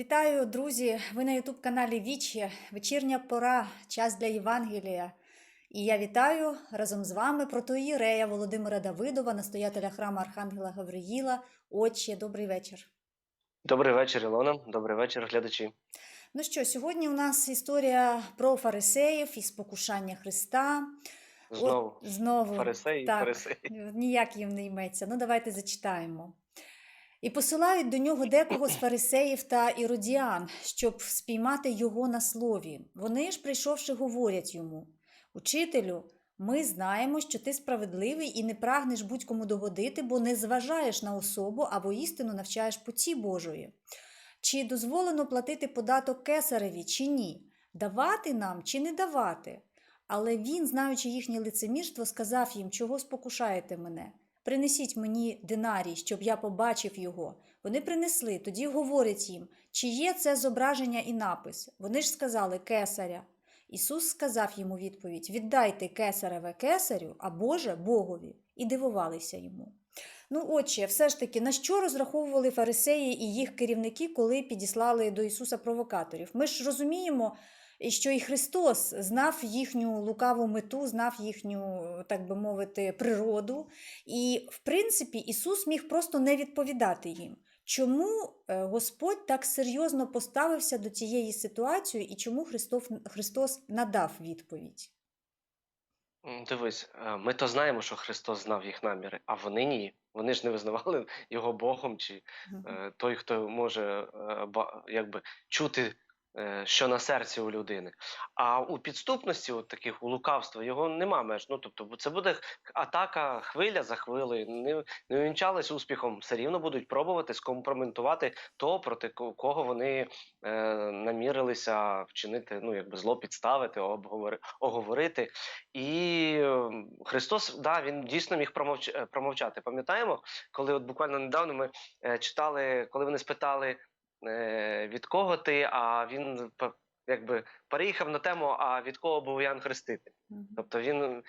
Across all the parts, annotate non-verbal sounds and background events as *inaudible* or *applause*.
Вітаю, друзі! Ви на Ютуб каналі Вічі. Вечірня пора, час для Євангелія. І я вітаю разом з вами протоїрея Володимира Давидова, настоятеля храму Архангела Гавриїла. Отче, добрий вечір. Добрий вечір, Ілона. Добрий вечір, глядачі. Ну що, сьогодні у нас історія про фарисеїв і спокушання Христа. Знову От, знову фарисеї так, фарисеї. ніяк їм не йметься. Ну, давайте зачитаємо. І посилають до нього декого з фарисеїв та іродіан, щоб спіймати його на слові. Вони ж, прийшовши, говорять йому: Учителю, ми знаємо, що ти справедливий і не прагнеш будь-кому догодити, бо не зважаєш на особу або істину навчаєш путі Божої. Чи дозволено платити податок кесареві, чи ні? Давати нам чи не давати? Але він, знаючи їхнє лицемірство, сказав їм, чого спокушаєте мене? Принесіть мені динарій, щоб я побачив його. Вони принесли, тоді говорить їм, чи є це зображення і напис. Вони ж сказали кесаря. Ісус сказав йому відповідь: Віддайте кесареве кесарю, а Боже Богові, і дивувалися йому. Ну, отче, все ж таки, на що розраховували фарисеї і їх керівники, коли підіслали до Ісуса провокаторів? Ми ж розуміємо, що і Христос знав їхню лукаву мету, знав їхню, так би мовити, природу. І, в принципі, Ісус міг просто не відповідати їм. Чому е, Господь так серйозно поставився до цієї ситуації і чому Христос, Христос надав відповідь? Дивись, е, ми то знаємо, що Христос знав їх наміри, а вони ні. Вони ж не визнавали його Богом чи Мгм. е, той, хто може якби чути, що на серці у людини. А у підступності, от таких у лукавства, його нема меж. Ну тобто, це буде атака хвиля за хвилею. Не, не увінчались успіхом, все рівно будуть пробувати скомпроментувати того, проти кого вони е, намірилися вчинити, ну якби зло підставити, обговори, оговорити. І е, Христос, да, він дійсно міг промовч, е, промовчати. Пам'ятаємо, коли от буквально недавно ми е, читали, коли вони спитали е, від кого ти, а він якби переїхав на тему, а від кого був Ян Хрестити. Мгм. Тобто він.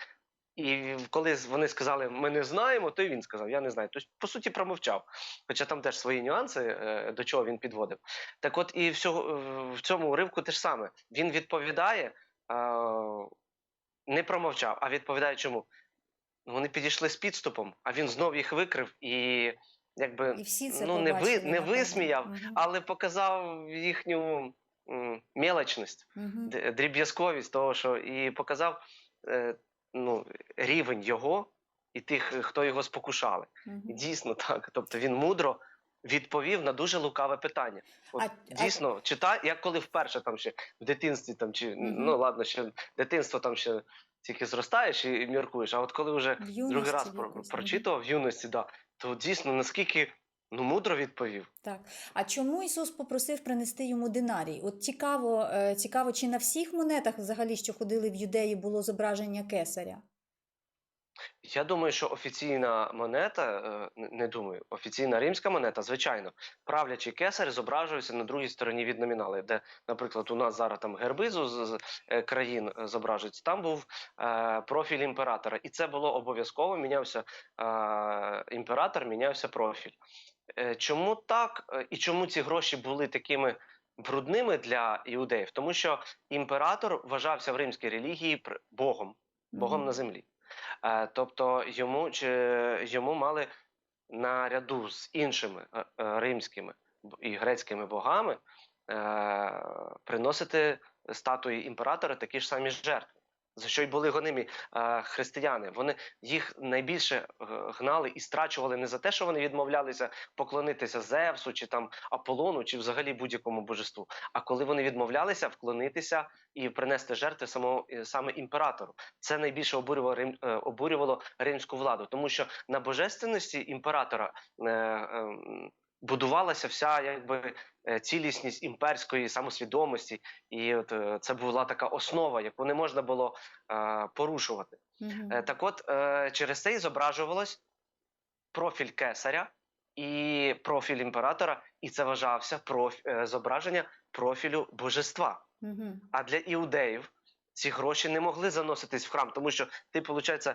І коли вони сказали, ми не знаємо, то й він сказав, я не знаю. Тобто, по суті, промовчав. Хоча там теж свої нюанси, е, до чого він підводив. Так от і всього, в цьому уривку те ж саме. Він відповідає, е, не промовчав, а відповідає чому? Вони підійшли з підступом, а він знов їх викрив і якби І всі це ну, не, ви, побачили, не напевно. висміяв, Мгм. але показав їхню м, мелочність Мгм. д- дріб'язковість того, що і показав е, ну, рівень його і тих, хто його спокушали. Мгм. І дійсно так. Тобто він мудро відповів на дуже лукаве питання. От, А- а- дійсно, читай, я коли вперше там ще в дитинстві, там чи Мгм. ну ладно, ще дитинство там ще тільки зростаєш і, і міркуєш. А от коли вже В другий юності раз про, якось, мгм. прочитував в юності, да, то дійсно наскільки ну мудро відповів. Так. А чому Ісус попросив принести йому динарій? От цікаво, е, цікаво, чи на всіх монетах, взагалі, що ходили в юдеї, було зображення кесаря? Я думаю, що офіційна монета, е, не- думаю, офіційна римська монета, звичайно, правлячий кесар зображується на другій стороні від номінали, де, наприклад, у нас зараз там герби з, е, країн е, зображуються. Там був профіль імператора, і це було обов'язково. Мінявся імператор, мінявся профіль. Чому так і чому ці гроші були такими брудними для іудеїв? Тому що імператор вважався в римській релігії Богом, Богом Мгм. на землі. Е, тобто йому чи йому мали наряду з іншими е, е, римськими і грецькими богами приносити статуї імператора такі ж самі жертви. За що й були гонимі е, християни. Вони їх найбільше е, гнали і страчували не за те, що вони відмовлялися поклонитися Зевсу чи там Аполлону, чи взагалі будь-якому божеству. А коли вони відмовлялися вклонитися і принести жертви самому е, саме імператору, це найбільше обурювало рим е, обурювало римську владу, тому що на божественності імператора е, е, будувалася вся якби е, цілісність імперської самосвідомості, і от е, це була така основа, яку не можна було е, порушувати. Мгм. Е, так от е, через це і зображувалось профіль кесаря і профіль імператора, і це вважався проф, е, зображення профілю божества. Мгм. А для іудеїв ці гроші не могли заноситись в храм, тому що ти, виходить,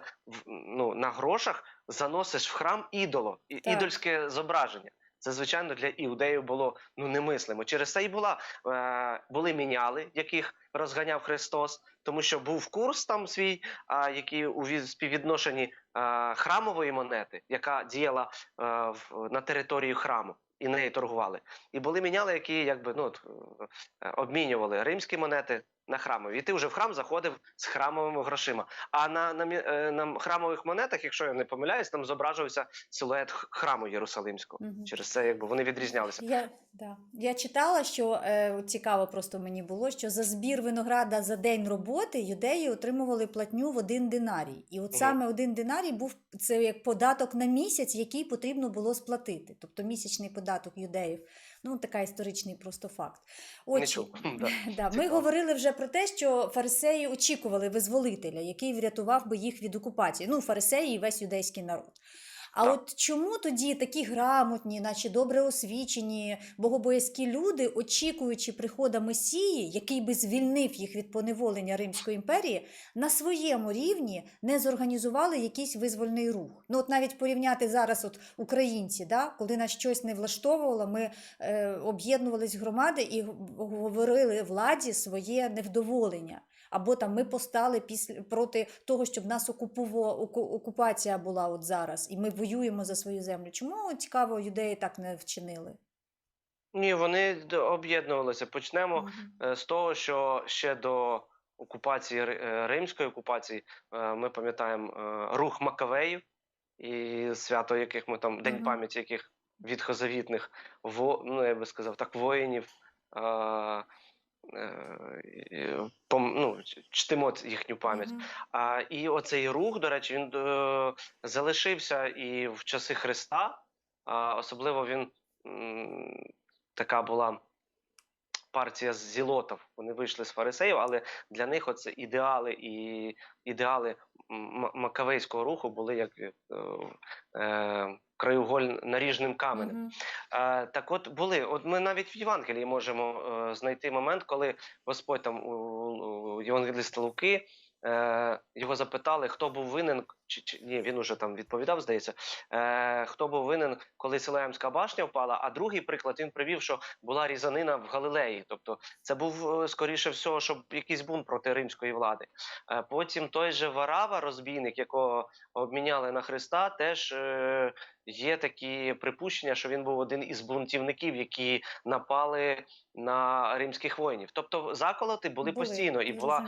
ну, на грошах заносиш в храм ідоло, Так. ідольське зображення. Це звичайно для іудеїв було ну немислимо. Через це і була е, були міняли, яких розганяв Христос, тому що був курс там свій, а який у ві- співвідношенні е, храмової монети, яка діяла е, в, на території храму. І нею торгували. І були міняли, які якби ну е, обмінювали римські монети на храмові. І ти вже в храм заходив з храмовими грошима. А на, на, е, на храмових монетах, якщо я не помиляюсь, там зображувався силует храму Єрусалимського. Мгм. Через це якби вони відрізнялися. Я, да. я читала, що е, цікаво просто мені було, що за збір винограда за день роботи юдеї отримували платню в один динарій. І от Мгм. саме один динарій був це як податок на місяць, який потрібно було сплатити. Тобто місячний податок юдеїв. Ну, така історичний просто факт. Отже. *laughs* Да. *laughs* Да, ми говорили вже про те, що фарисеї очікували визволителя, який врятував би їх від окупації. Ну, фарисеї і весь юдейський народ. А Так. от чому тоді такі грамотні, наче добре освічені, богобоязкі люди, очікуючи прихода Месії, який би звільнив їх від поневолення Римської імперії, на своєму рівні не зорганізували якийсь визвольний рух? Ну, от навіть порівняти зараз, от українці, да, коли нас щось не влаштовувало, ми е, об'єднувались громади і говорили владі своє невдоволення. Або там ми постали після проти того, щоб нас окупово, окупація була от зараз, і ми воюємо за свою землю. Чому цікаво, юдеї так не вчинили? Ні, вони об'єднувалися. Почнемо Мгм. е, з того, що ще до окупації е, римської окупації е, ми пам'ятаємо рух Макавеїв і свято, яких ми там день Мгм. пам'яті, яких відхозавітних во, ну я би сказав так, воїнів. Е, ну, чтимо їхню пам'ять. Мгм. А, і оцей рух, до речі, він е, залишився і в часи Христа. А, особливо він м, така була партія з зілотів. Вони вийшли з фарисеїв, але для них оце ідеали і ідеали макавейського руху були як е, е, краєуголь наріжним каменем. Мгм. Е, так от були, от ми навіть в Євангелії можемо е, знайти момент, коли Господь там у, у Євангеліста Луки е, його запитали, хто був винен, чи, чи ні, він уже там відповідав, здається, е, хто був винен, коли Силаємська башня впала. А другий приклад він привів, що була різанина в Галилеї. Тобто це був е, скоріше всього, щоб якийсь бунт проти римської влади. Е, потім той же Варава, розбійник, якого обміняли на Христа, теж. Е, Є такі припущення, що він був один із бунтівників, які напали на римських воїнів. Тобто заколоти були, постійно, і була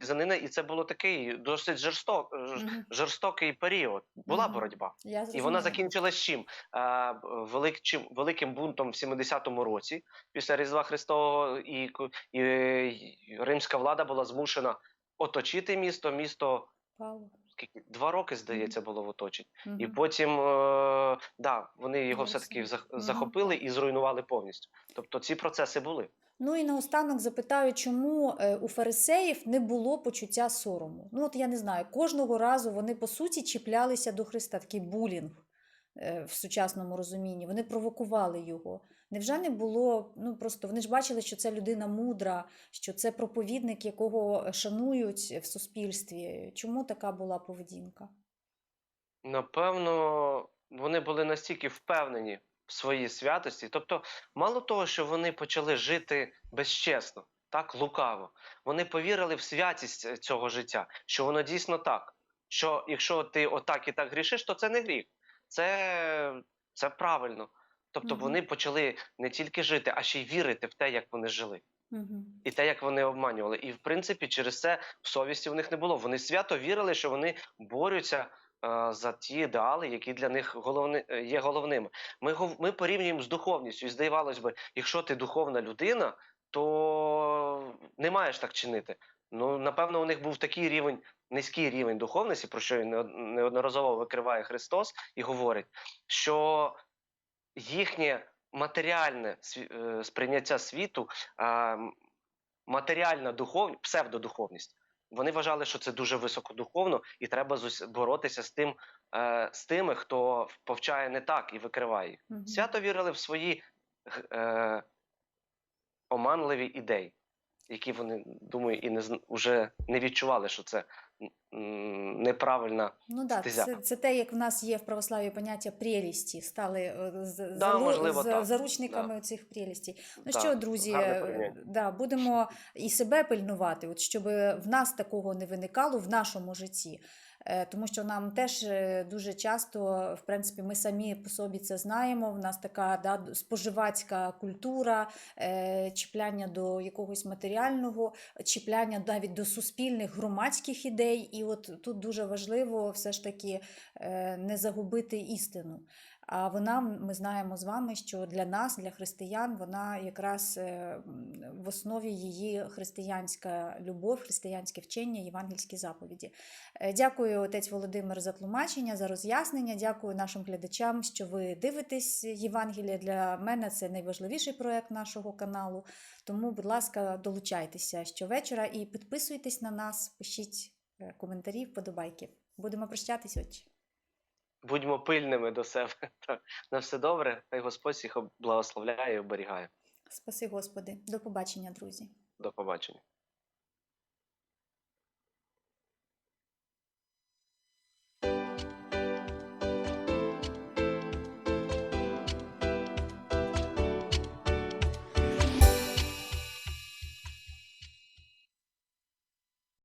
різанина, і це було такий досить жорсток, ж- Мгм. Жорстокий період. Була боротьба, Я і вона закінчилась чим? Е, велик, великим бунтом в 70-му році, після Різдва Христового, і, і, і римська влада була змушена оточити місто. Місто Павло. Два роки, здається, було в оточенні. І потім е, да, вони його Я все-таки захопили mm -hmm. і зруйнували повністю. Тобто ці процеси були. Ну і наостанок запитаю, чому е, у фарисеїв не було почуття сорому. Ну, от я не знаю, кожного разу вони по суті чіплялися до Христа, такий булінг в сучасному розумінні. Вони провокували його. Невже не було? Ну просто вони ж бачили, що це людина мудра, що це проповідник, якого шанують в суспільстві. Чому така була поведінка? Напевно, вони були настільки впевнені в своїй святості. Тобто, мало того, що вони почали жити безчесно, так лукаво. Вони повірили в святість е, цього життя, що воно дійсно так. Що якщо ти отак і так грішиш, то це не гріх, це, це правильно. Тобто Мгм. вони почали не тільки жити, а ще й вірити в те, як вони жили. Угу. і те, як вони обманювали. І в принципі, через це в совісті в них не було. Вони свято вірили, що вони борються е, за ті ідеали, які для них головни, е, є головними. Ми, ми порівнюємо з духовністю. І здавалось би, якщо ти духовна людина, то не маєш так чинити. Ну, напевно, у них був такий рівень, низький рівень духовності, про що він неодноразово викриває Христос і говорить, що їхнє матеріальне е, сприйняття світу, матеріальна духовність, псевдодуховність. Вони вважали, що це дуже високодуховно, і треба боротися з тим, е, з тими, хто повчає не так і викриває їх. Свято вірили в свої е, оманливі ідеї. Які вони думаю, і не вже не відчували, що це неправильна. Ну так, стезя. це, це те, як в нас є в православі поняття прелісті, стали е, з- Да, залу- можливо, за- так. заручниками цих прелістей. Ну да, що, друзі, е, да, будемо і себе пильнувати, от щоб в нас такого не виникало в нашому житті. Е, Тому що нам теж е, дуже часто, в принципі, ми самі по собі це знаємо. В нас така да, споживацька культура, е, чіпляння до якогось матеріального, чіпляння навіть до суспільних громадських ідей. І от тут дуже важливо все ж таки не загубити істину. А вона, ми знаємо з вами, що для нас, для християн, вона якраз е, в основі її християнська любов, християнське вчення, євангельські заповіді. Е, Дякую, отець Володимир, за тлумачення, за роз'яснення. Дякую нашим глядачам, що ви дивитесь Євангелія. Для мене це найважливіший проект нашого каналу. Тому, будь ласка, долучайтеся щовечора і підписуйтесь на нас, пишіть е, коментарі, вподобайки. Будемо прощатись, отче. Будьмо пильними до себе. Так. На все добре. Хай Господь їх благословляє і оберігає. Спаси Господи. До побачення, друзі. До побачення.